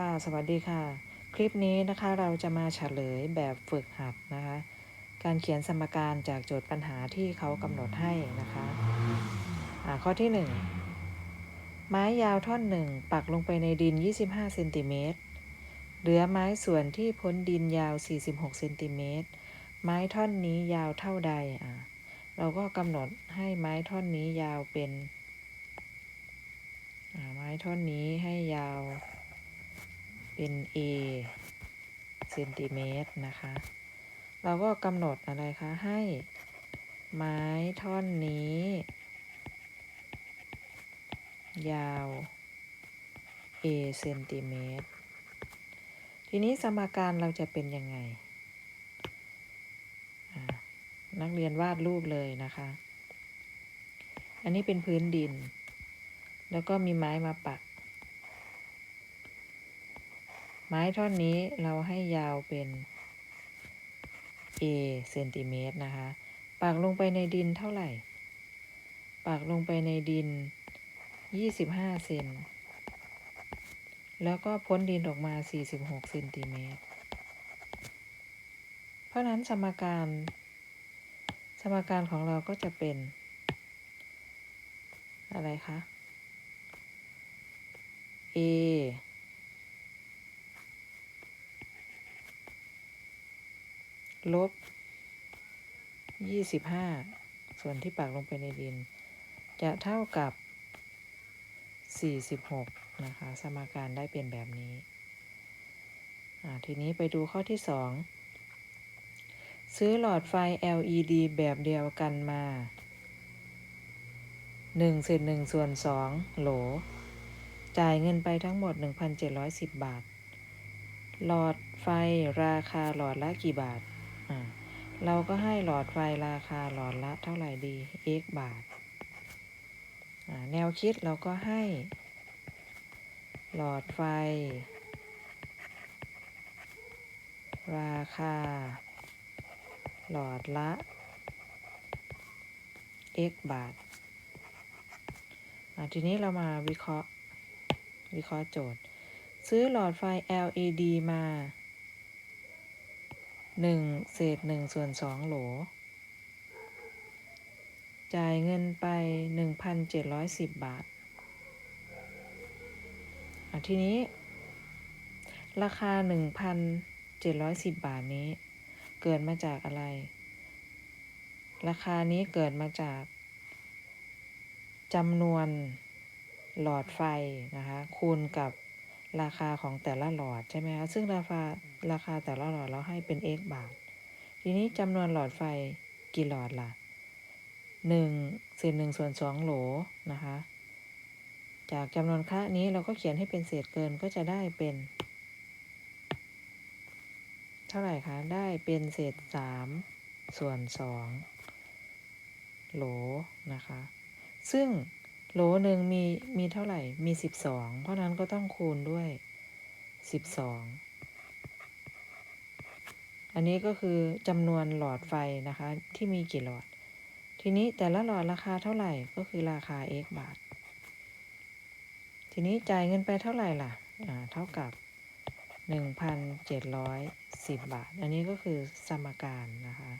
ค่ะ สวัสดีค่ะ คลิปนี้นะคะเราจะมาเฉลยแบบฝึกหัดนะคะ การเขียนสมการจากโจทย์ปัญหาที่เขากำหนดให้นะคะอ่าข้อที่ 1 ไม้ยาวท่อนหนึ่งปักลงไปในดิน 25เซนติเมตรเหลือไม้ส่วนที่พ้นดินยาว 46เซนติเมตรไม้ท่อนนี้ยาวเท่าใดอ่าเราก็กำหนดให้ไม้ท่อนนี้ยาวเป็นไม้ท่อนนี้ให้ยาว เป็น a เซนติเมตรนะคะ เราก็กำหนดอะไรคะ ให้ไม้ท่อนนี้ ยาว a เซนติเมตร ทีนี้สมการเราจะเป็นยังไง นักเรียนวาดรูปเลยนะคะ อันนี้เป็นพื้นดิน แล้วก็มีไม้มาปัก ไม้ท่อนนี้เราให้ยาวเป็น a เซนติเมตรนะคะปักลงไปในดินเท่าไหร่ปักลงไปในดิน 25 เซน แล้วก็พ้นดินออกมา 46 เซนติเมตร เพราะนั้นสมการ สมการของเราก็จะเป็น อะไรคะ a ลบยี่สิบห้าส่วนที่ปักลงไปในดิน จะเท่ากับสี่สิบหกนะคะ สมการได้เป็นแบบนี้ทีนี้ไปดูข้อที่สองซื้อหลอดไฟ LED แบบเดียวกันมา1เศษ1ส่วน2โหล จ่ายเงินไปทั้งหมด 1,710 บาท หลอดไฟราคาหลอดละกี่บาท เราก็ให้หลอดไฟราคาหลอดละเท่าไหร่ดี x บาท แนวคิดเราก็ให้ หลอดไฟ ราคา หลอดละ x บาท ทีนี้เรามาวิเคราะห์ วิเคราะห์โจทย์ ซื้อหลอดไฟ LED มา หนึ่งเศษหนึ่งส่วนสองโหล จ่ายเงินไปหนึ่งพันเจ็ดร้อยสิบบาททีนี้ ราคาหนึ่งพันเจ็ดร้อยสิบบาทนี้ เกิดมาจากอะไร ราคานี้เกิดมาจากจำนวนหลอดไฟนะคะคูณกับราคาของแต่ละหลอดใช่ไหมคะซึ่งราคา ราคาแต่ละหลอดเราให้เป็น x บาท ทีนี้จำนวนหลอดไฟกี่หลอดล่ะหนึ่งเศษหนึ่งส่วนสองโหลนะคะ จากจำนวนค่านี้เราก็เขียนให้เป็นเศษเกินก็จะได้เป็น เท่าไหร่คะ ได้เป็นเศษสามส่วนสองโหลนะคะ ซึ่งโหลหนึ่งมีมีเท่าไหร่ มีสิบสองเพราะนั้นก็ต้องคูณด้วยสิบส อันนี้ก็คือจำนวนหลอดไฟนะคะที่มีกี่หลอด ทีนี้แต่ละหลอดราคาเท่าไหร่ก็คือราคา x บาท ทีนี้จ่ายเงินไปเท่าไหร่ล่ะอ่าเท่ากับ 1,710 บาท อันนี้ก็คือสมการนะคะ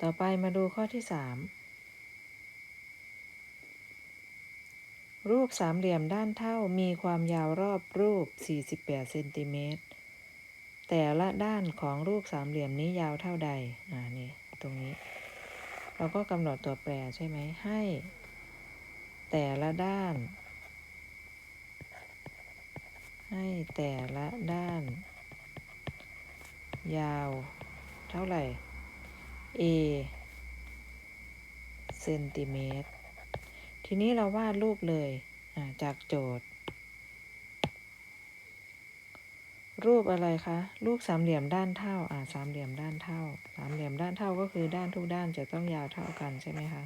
ต่อไปมาดูข้อที่ 3 รูปสามเหลี่ยมด้านเท่ามีความยาวรอบรูป 48 เซนติเมตร แต่ละด้านของรูปสามเหลี่ยมนี้ยาวเท่าใด อ่า นี่ ตรงนี้ เราก็กำหนดตัวแปรใช่ไหม ให้ แต่ละด้าน ให้แต่ละด้าน ยาว เท่าไหร่ a เซนติเมตร ทีนี้เราวาดรูปเลยจากโจทย์ รูปอะไรคะ รูปสามเหลี่ยมด้านเท่า อ่าสามเหลี่ยมด้านเท่า สามเหลี่ยมด้านเท่าก็คือด้านทุกด้านจะต้องยาวเท่ากันใช่ไหมคะ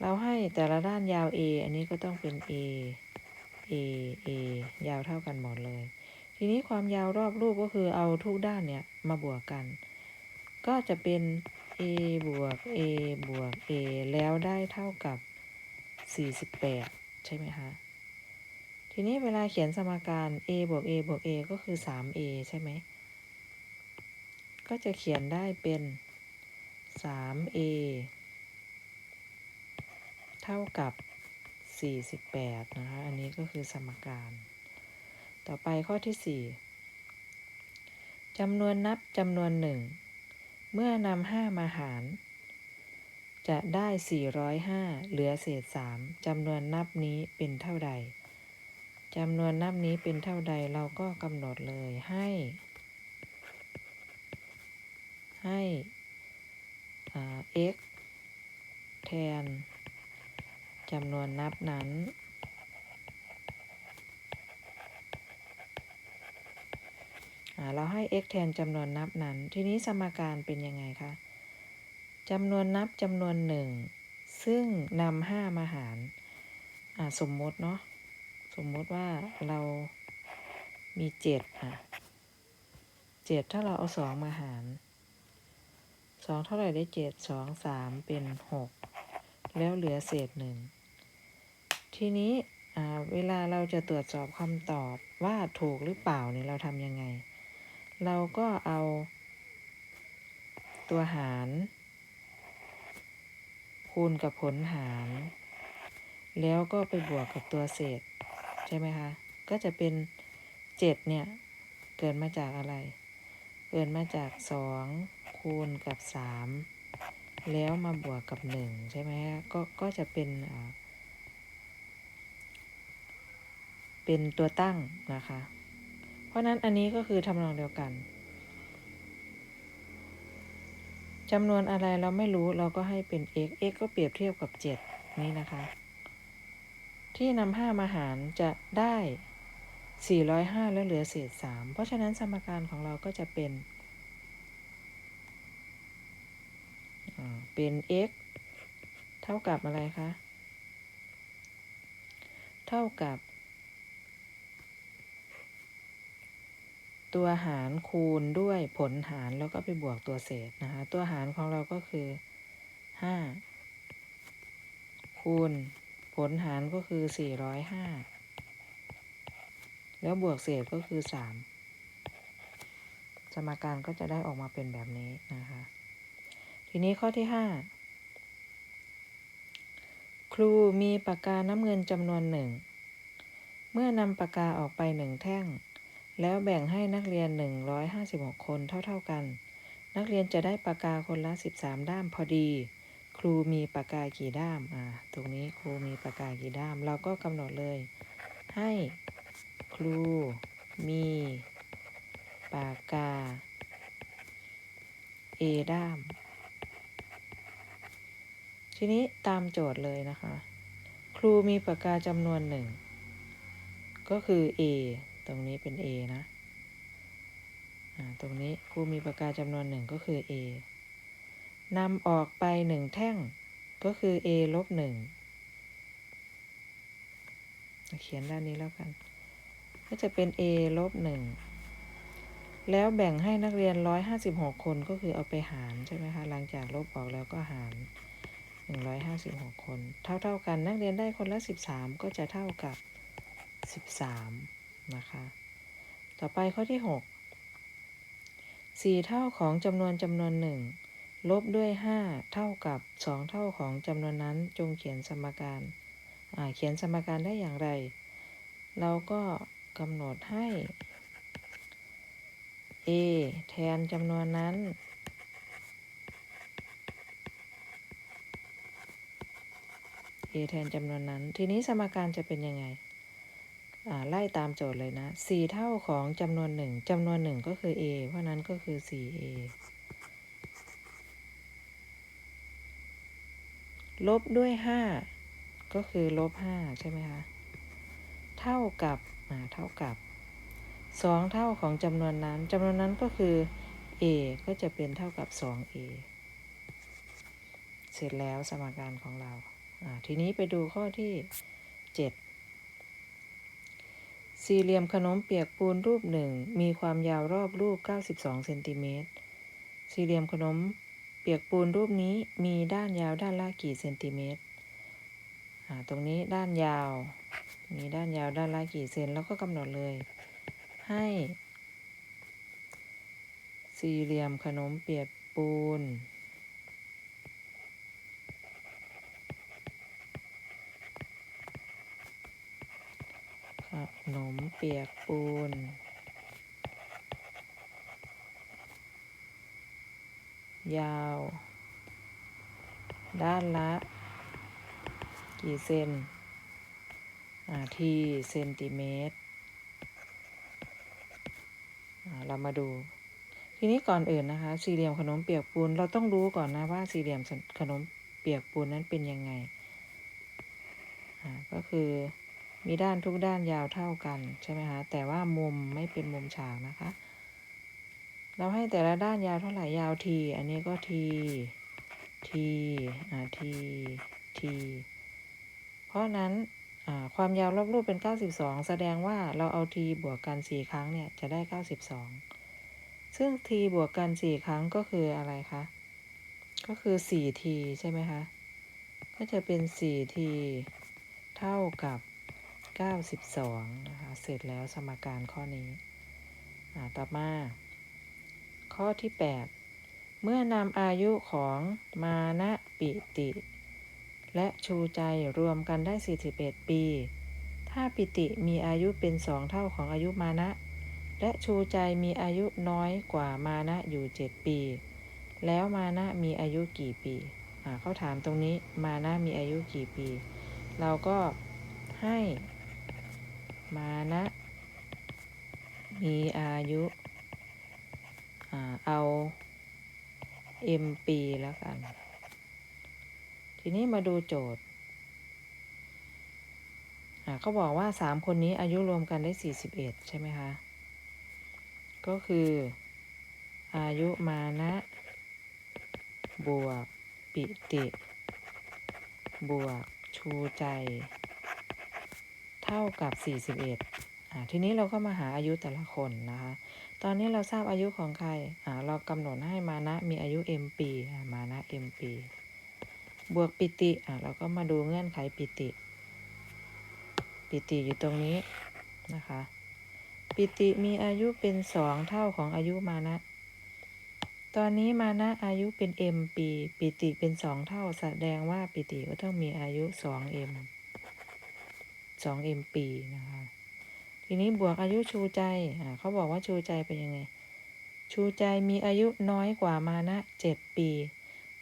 เราให้แต่ละด้านยาว a อันนี้ก็ต้องเป็น a a a ยาวเท่ากันหมดเลย ทีนี้ความยาวรอบรูปก็คือเอาทุกด้านเนี่ยมาบวกกัน ก็จะเป็น a บวก a บวก a แล้วได้เท่ากับ 48 ใช่ไหมคะ ทีนี้เวลาเขียนสมการ a บวก a บวก a ก็คือ 3a ใช่ไหม ก็จะเขียนได้เป็น 3a เท่ากับ 48 นะคะ อันนี้ก็คือสมการ ต่อไปข้อที่ 4จำนวนนับจำนวนหนึ่ง เมื่อนำ5มาหาร จะได้ 405 เหลือเศษ 3จำนวนนับนี้เป็นเท่าใดจำนวนนับนี้เป็นเท่าใดเราก็กำหนดเลยให้ ให้ x แทนจำนวนนับนั้น เราให้ x แทนจำนวนนับนั้น ทีนี้สมการเป็นยังไงคะ จำนวนนับจำนวนหนึ่ง ซึ่งนำห้ามาหารสมมติเนาะ สมมติว่าเรามีเจ็ดอะเจ็ดถ้าเราเอาสองมาหารสองเท่าไหร่ได้เจ็ดสองสามเป็นหกแล้วเหลือเศษหนึ่งทีนี้เวลาเราจะตรวจสอบคำตอบว่าถูกหรือเปล่าเนี่ยเราทำยังไง เราก็เอาตัวหาร คูณกับผลหาร แล้วก็ไปบวกกับตัวเศษ ใช่ไหมคะ ก็จะเป็นเจ็ดเนี่ย เกิดมาจากอะไร เกิดมาจากสองคูณกับสามแล้วมาบวกกับหนึ่งใช่ไหมคะก็ก็จะเป็นเป็นตัวตั้งนะคะ เพราะนั้นอันนี้ก็คือทำนองเดียวกัน จำนวนอะไรเราไม่รู้เราก็ให้เป็น x x ก็เปรียบเทียบกับ 7 นี้นะคะ ที่นำ5มาหารจะได้ 405 แล้วเหลือเศษ 3 เพราะฉะนั้นสมการของเราก็จะเป็น เป็น x เท่ากับอะไรคะ เท่ากับ ตัวหารคูณด้วยผลหารแล้วก็ไปบวกตัวเศษนะคะ ตัวหารของเราก็คือ5คูณผลหารก็คือ405แล้วบวกเศษก็คือ3สมการก็จะได้ออกมาเป็นแบบนี้นะคะ ทีนี้ข้อที่5ครูมีปากกาน้ำเงินจำนวนหนึ่ง เมื่อนำปากกาออกไปหนึ่งแท่ง แล้วแบ่งให้นักเรียน 156 คนเท่า ๆกัน นักเรียนจะได้ปากกาคนละ 13 ด้ามพอดี ครูมีปากกากี่ด้าม อ่า ตรงนี้ครูมีปากกากี่ด้าม เราก็กำหนดเลย ให้ครูมีปากกา A ด้าม ทีนี้ตามโจทย์เลยนะคะ ครูมีปากกาจำนวนหนึ่ง ก็คือ A ตรงนี้เป็น A นะ ตรงนี้ครูมีปากกาจำนวนหนึ่งก็คือ A นำออกไปหนึ่งแท่งก็คือ A ลบหนึ่งเขียนด้านนี้แล้วกัน ก็จะเป็น A ลบหนึ่งแล้วแบ่งให้นักเรียน 156 คนก็คือเอาไปหารใช่ไหมคะ หลังจากลบออกแล้วก็หาร 156 คน เท่าเท่ากันนักเรียนได้คนละ 13 ก็จะเท่ากับ 13 นะคะ ต่อไปข้อที่ 6 4 เท่าของจำนวนจำนวนหนึ่งลบด้วย 5 เท่ากับ 2 เท่าของจำนวนนั้นจงเขียนสมการเขียนสมการได้อย่างไร เราก็กำหนดให้ a แทนจำนวนนั้น a แทนจำนวนนั้น ทีนี้สมการจะเป็นยังไง ไล่ตามโจทย์เลยนะ 4 เท่าของจำนวนหนึ่งจำนวนหนึ่งก็คือ a เพราะนั้นก็คือ 4a ลบด้วย 5 ก็คือลบ 5 ใช่ไหมคะ เท่ากับเท่ากับ 2 เท่าของจำนวนนั้นจำนวนนั้นก็คือ a ก็จะเป็นเท่ากับ 2a เสร็จแล้วสมการของเรา ทีนี้ไปดูข้อที่ 7 สี่เหลี่ยมขนมเปียกปูนรูปหนึ่งมีความยาวรอบรูป 92 เซนติเมตร สี่เหลี่ยมขนมเปียกปูนรูปนี้มีด้านยาวด้านละกี่เซนติเมตร ตรงนี้ด้านยาว มีด้านยาวด้านละกี่เซนแล้วก็กำหนดเลย ให้ สี่เหลี่ยมขนมเปียกปูน ข นมเปียกปูน ยาว ด้านละ กี่เซนที่เซนติเมตร เรามาดู ทีนี้ก่อนอื่นนะคะ สี่เหลี่ยมขนมเปียกปูน เราต้องรู้ก่อนนะว่าสี่เหลี่ยมขนมเปียกปูนนั้นเป็นยังไง ก็คือ มีด้านทุกด้านยาวเท่ากันใช่ไหมคะแต่ว่ามุมไม่เป็นมุมฉากนะคะ เราให้แต่ละด้านยาวเท่าไหร่ยาวทีอันนี้ก็ทีทีอ่าทีทีเพราะนั้นความยาวรอบรูปเป็น 92 แสดงว่าเราเอา t บวกกัน 4 ครั้งเนี่ยจะได้ 92 ซึ่ง t บวกกัน 4 ครั้งก็คืออะไรคะ ก็คือ 4t ใช่ไหมคะ ก็จะเป็น 4t เท่ากับ 92 นะคะ เสร็จแล้วสมการข้อนี้ ต่อมา ข้อที่ 8 เมื่อนำอายุของมานะปิติ และชูใจรวมกันได้ 41 ปี ถ้าปิติมีอายุเป็นสองเท่าของอายุมานะ และชูใจมีอายุน้อยกว่ามานะอยู่ 7 ปี แล้วมานะมีอายุกี่ปีเขาถามตรงนี้มานะมีอายุกี่ปี เราก็ให้ มานะ มีอายุเอา m ปีแล้วกัน ทีนี้มาดูโจทย์เขาบอกว่าสามคนนี้อายุรวมกันได้สี่สิบเอ็ดใช่ไหมคะ ก็คือ อายุมานะ บวก ปิติ บวก ชูใจ เท่ากับ 41อ่าทีนี้เราก็มาหาอายุแต่ละคนนะคะ ตอนนี้เราทราบอายุของใครอ่าเรากำหนดให้มานะมีอายุ m ปีอ่ามานะ m ปีบวกปิติอ่าเราก็มาดูเงื่อนไขปิติ ปิติอยู่ตรงนี้นะคะ ปิติมีอายุเป็นสองเท่าของอายุมานะตอนนี้มานะอายุเป็น m ปี ปิติเป็นสองเท่าแสดงว่าปิติก็ต้องมีอายุ 2m 2m ปีนะคะ ทีนี้บวกอายุชูใจเขาบอกว่าชูใจเป็นยังไง ชูใจมีอายุน้อยกว่ามานะ 7 ปี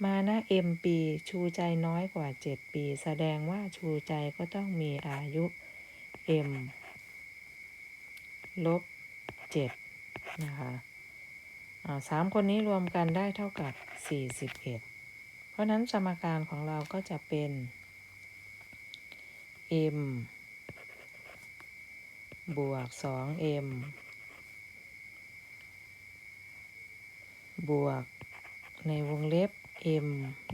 มานะ m ปี ชูใจน้อยกว่า 7 ปี แสดงว่าชูใจก็ต้องมีอายุ m ลบ 7 นะคะสามคนนี้รวมกันได้เท่ากับ 41 เพราะนั้นสมการของเราก็จะเป็น m บวก 2m บวกในวงเล็บ m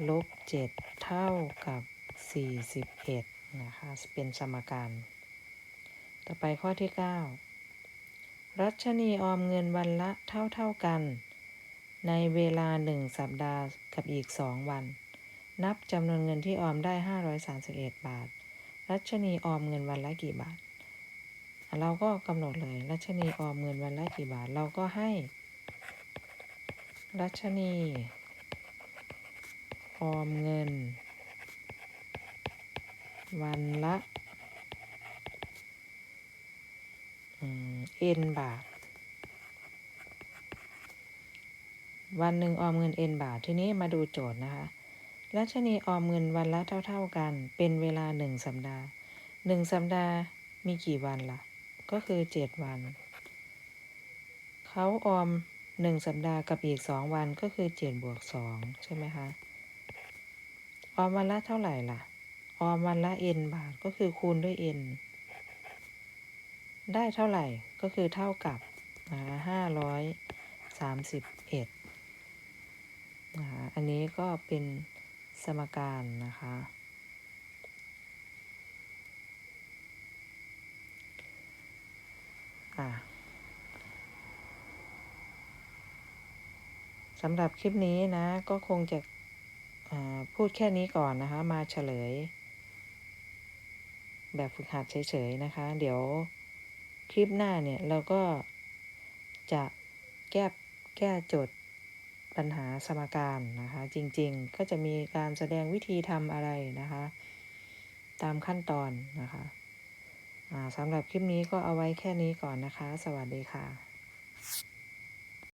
ลบ7เท่ากับ41นะคะ เป็นสมการ ต่อไปข้อที่9รัชนีออมเงินวันละเท่าเท่ากัน ในเวลา1สัปดาห์กับอีก2วัน นับจำนวนเงินที่ออมได้ 531 บาท รัชนีออมเงินวันละกี่บาท เราก็กำหนดเลยรัชนีออมเงินวันละกี่บาท เราก็ให้ รัชนี ออมเงิน วันละเอ็นบาท วันหนึ่งออมเงินเอ็นบาท ทีนี้มาดูโจทย์นะคะรัชนีออมเงินวันละเท่า ๆกัน เป็นเวลาหนึ่งสัปดาห์หนึ่งสัปดาห์มีกี่วันละ่ะ ก็คือเจ็ดวัน เขาออมหนึ่งสัปดาห์กับอีกสองวันก็คือเจ็ดบวกสองใช่ไหมคะ ออมวันละเท่าไหร่ล่ะ ออมวันละเอ็นบาทก็คือคูณด้วยเอ็นได้เท่าไหร่ก็คือเท่ากับห้าร้อยสามสิบเอ็ดนะคะอันนี้ก็เป็นสมการนะคะ คะสำหรับคลิปนี้นะ ก็คงจะพูดแค่นี้ก่อนนะคะ มาเฉลย แบบฝึกหัดเฉยๆนะคะ เดี๋ยวคลิปหน้าเนี่ยเราก็จะแก้แก้โจทย์ปัญหาสมการนะคะ จริงๆ ก็จะมีการแสดงวิธีทำอะไรนะคะ ตามขั้นตอนนะคะ สำหรับคลิปนี้ก็เอาไว้แค่นี้ก่อนนะคะ สวัสดีค่ะ